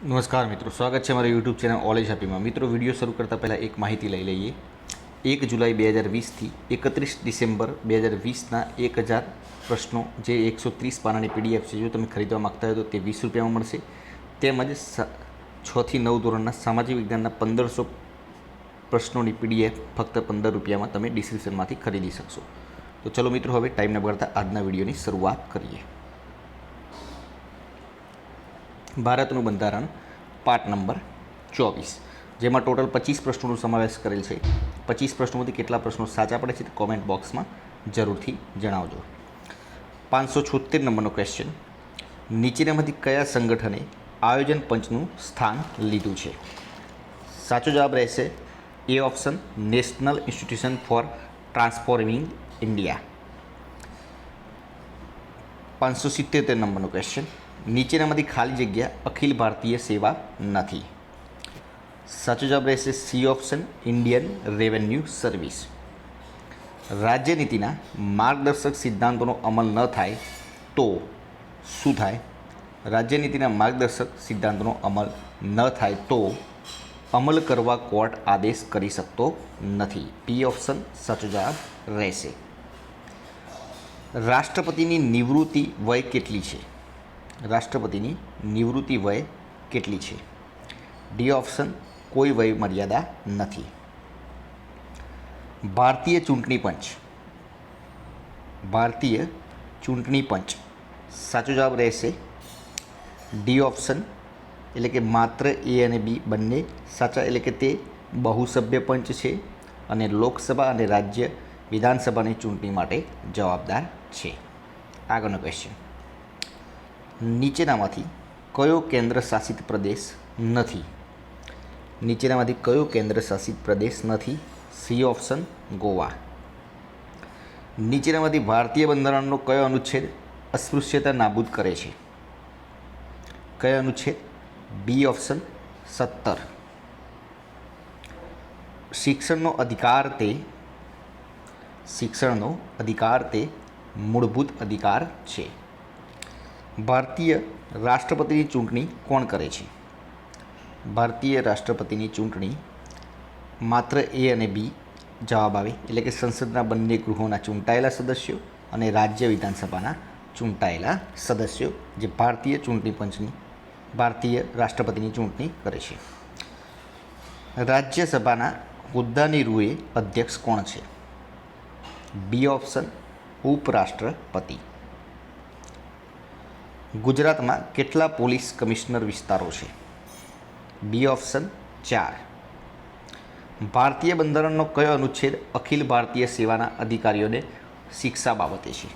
નમસ્કાર મિત્રો, સ્વાગત છે મારા યુટ્યુબ ચેનલ ઓલેજ હેપીમાં મિત્રો, વીડિયો શરૂ કરતાં પહેલાં એક માહિતી લઈ લઈએ. એક જુલાઈ બે હજાર વીસથી એકત્રીસ ડિસેમ્બર બે હજાર વીસના એક હજાર પ્રશ્નો જે એકસો ત્રીસ પાનાની પીડીએફ છે, જો તમે ખરીદવા માગતા હોય તો તે વીસ રૂપિયામાં મળશે. તેમજ છથી નવ ધોરણના સામાજિક વિજ્ઞાનના પંદરસો પ્રશ્નોની પીડીએફ ફક્ત પંદર રૂપિયામાં તમે ડિસ્ક્રિપ્શનમાંથી ખરીદી શકશો. તો ચલો મિત્રો, હવે ટાઈમ ન બગાડતા આજના વિડીયોની શરૂઆત કરીએ. ભારતનું બંધારણ, પાઠ નંબર ચોવીસ, જેમાં ટોટલ પચીસ પ્રશ્નોનો સમાવેશ કરેલ છે. પચીસ પ્રશ્નોમાંથી કેટલા પ્રશ્નો સાચા પડે છે તે કોમેન્ટ બોક્સમાં જરૂરથી જણાવજો. પાંચસો છોતેર નંબરનો ક્વેશ્ચન નીચેનામાંથી કયા સંગઠને આયોજન પંચનું સ્થાન લીધું છે? સાચો જવાબ રહેશે A option national institution for transforming India. પાંચસો સિત્તેર નંબરનો ક્વેશ્ચન નીચેનામાંથી ખાલી જગ્યા અખિલ ભારતીય સેવા નથી. સાચો જવાબ રહેશે C option, Indian revenue service. રાજ્યનીતિના માર્ગદર્શક સિદ્ધાંતોનો અમલ ન થાય તો શું થાય? રાજ્યનીતિના માર્ગદર્શક સિદ્ધાંતોનો અમલ ન થાય તો અમલ કરવા કોર્ટ આદેશ કરી શકતો નથી. પી ઓપ્શન, સાચો જવાબ રહેશે. રાષ્ટ્રપતિની નિવૃત્તિ વય કેટલી છે? રાષ્ટ્રપતિની નિવૃત્તિ વય કેટલી છે? ડી ઓપ્શન કોઈ વય મર્યાદા નથી. ભારતીય ચૂંટણી પંચ. ભારતીય ચૂંટણી પંચ. સાચો જવાબ રહેશે ડી ઓપ્શન એટલે કે માત્ર એ અને બી બંને સાચા, એટલે કે તે બહુસભ્ય પંચ છે અને લોકસભા અને રાજ્ય વિધાનસભાની ચૂંટણી માટે જવાબદાર છે. આગળનો ક્વેશ્ચન નીચેનામાંથી કયો કેન્દ્ર શાસિત પ્રદેશ નથી? નીચેનામાંથી કયો કેન્દ્ર શાસિત પ્રદેશ નથી? C option Goa. નીચેનામાંથી ભારતીય બંધારણનો કયો અનુચ્છેદ અસ્પૃશ્યતા નાબૂદ કરે છે? કયો અનુચ્છેદ? બી ઓપ્શન સત્તર. શિક્ષણનો અધિકાર તે શિક્ષણનો અધિકાર તે મૂળભૂત અધિકાર છે. ભારતીય રાષ્ટ્રપતિની ચૂંટણી કોણ કરે છે? ભારતીય રાષ્ટ્રપતિની ચૂંટણી માત્ર એ અને બી જવાબ આવે. એટલે કે સંસદના બંને ગૃહોના ચૂંટાયેલા સદસ્યો અને રાજ્ય વિધાનસભાના ચૂંટાયેલા સદસ્યો જે ભારતીય ચૂંટણી પંચની, ભારતીય રાષ્ટ્રપતિની ચૂંટણી કરે છે. રાજ્યસભાના હોદ્દાની રૂએ અધ્યક્ષ કોણ છે? બી ઓપ્શન ઉપરાષ્ટ્રપતિ. ગુજરાતમાં કેટલા પોલીસ કમિશનર વિસ્તારો છે? બી ઓપ્શન ચાર. ભારતીય બંધારણનો કયો અનુચ્છેદ અખિલ ભારતીય સેવાના અધિકારીઓને શિક્ષા બાબતે છે?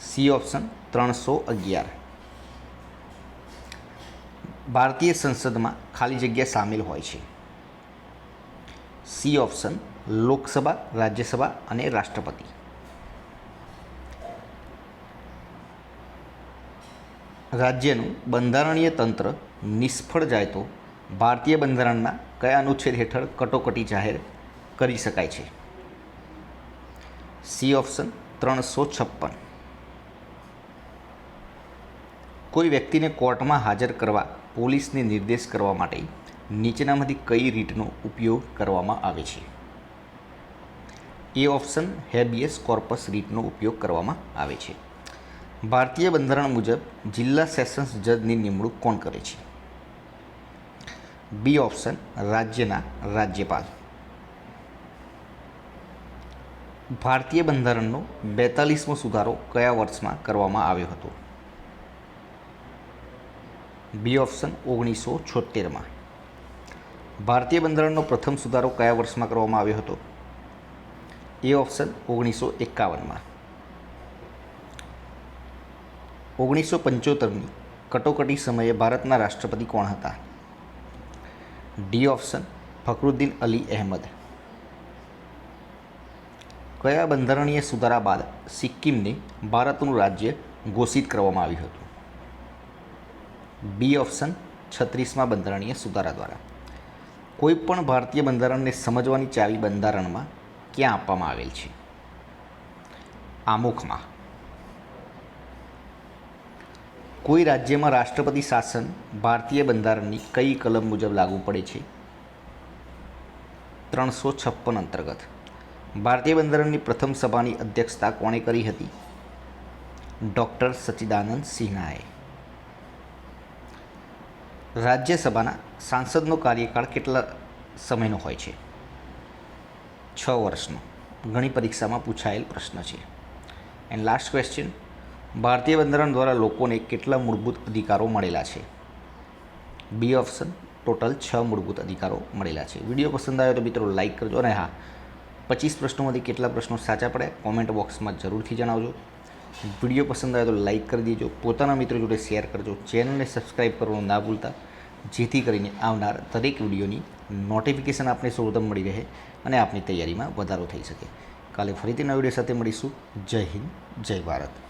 સી ઓપ્શન ત્રણસો અગિયાર. ભારતીય સંસદમાં ખાલી જગ્યા સામેલ હોય છે. સી ઓપ્શન લોકસભા, રાજ્યસભા અને રાષ્ટ્રપતિ. રાજ્યનું બંધારણીય તંત્ર નિષ્ફળ જાય તો ભારતીય બંધારણના કયા અનુચ્છેદ હેઠળ કટોકટી જાહેર કરી શકાય છે? સી ઓપ્શન ત્રણસો છપ્પન. કોઈ વ્યક્તિને કોર્ટમાં હાજર કરવા પોલીસને નિર્દેશ કરવા માટે નીચેનામાંથી કઈ રીતનો ઉપયોગ કરવામાં આવે છે? એ ઓપ્શન હેબિયસ કોર્પસ રીતનો ઉપયોગ કરવામાં આવે છે. ભારતીય બંધારણ મુજબ જિલ્લા સેશન્સ જજની નિમણૂક કોણ કરે છે? બી ઓપ્શન રાજ્યના રાજ્યપાલ. ભારતીય બંધારણનો બેતાલીસમો સુધારો કયા વર્ષમાં કરવામાં આવ્યો હતો? બી ઓપ્શન ઓગણીસો છોતેરમાં ભારતીય બંધારણનો પ્રથમ સુધારો કયા વર્ષમાં કરવામાં આવ્યો હતો? એ ઓપ્શન ઓગણીસો એકાવનમાં. ઓગણીસો પંચોતેરની કટોકટી સમયે ભારતના રાષ્ટ્રપતિ કોણ હતા? D option, Fakhruddin Ali Ahmed. કયા બંધારણીય સુધારા બાદ સિક્કિમને ભારતનું રાજ્ય ઘોષિત કરવામાં આવ્યું હતું? બી ઓપ્શન, છત્રીસમાં બંધારણીય સુધારા દ્વારા. કોઈપણ ભારતીય બંધારણને સમજવાની ચાવી બંધારણમાં ક્યાં આપવામાં આવેલ છે? આમુખમાં. કોઈ રાજ્યમાં રાષ્ટ્રપતિ શાસન ભારતીય બંધારણની કઈ કલમ મુજબ લાગુ પડે છે? ત્રણસો છપ્પન અંતર્ગત. ભારતીય બંધારણની પ્રથમ સભાની અધ્યક્ષતા કોણે કરી હતી? ડૉક્ટર સચ્ચિદાનંદ સિન્હાએ રાજ્યસભાના સાંસદનો કાર્યકાળ કેટલા સમયનો હોય છે? છ વર્ષનો. ઘણી પરીક્ષામાં પૂછાયેલ પ્રશ્ન છે. એન્ડ લાસ્ટ ક્વેશ્ચન ભારતીય બંધારણ દ્વારા લોકોને કેટલા મૂળભૂત અધિકારો મળેલા છે? બી ઓપ્શન, ટોટલ છ મૂળભૂત અધિકારો મળેલા છે. વીડિયો પસંદ આવ્યો તો મિત્રો લાઇક કરજો અને હા, પચીસ પ્રશ્નોમાંથી કેટલા પ્રશ્નો સાચા પડે કોમેન્ટ બોક્સમાં જરૂરથી જણાવજો. વીડિયો પસંદ આવે તો લાઇક કરી દેજો. પોતાના મિત્રો જોડે શેર કરજો. ચેનલને સબસ્ક્રાઈબ કરવાનું ના ભૂલતા. જેથી કરીને આવનાર દરેક વિડીયોની નોટિફિકેશન આપને સૌપ્રથમ મળી રહે અને આપની તૈયારીમાં વધારો થઈ શકે. કાલે ફરીથી નવા વીડિયો સાથે મળીશું. જય હિન્દ, જય ભારત.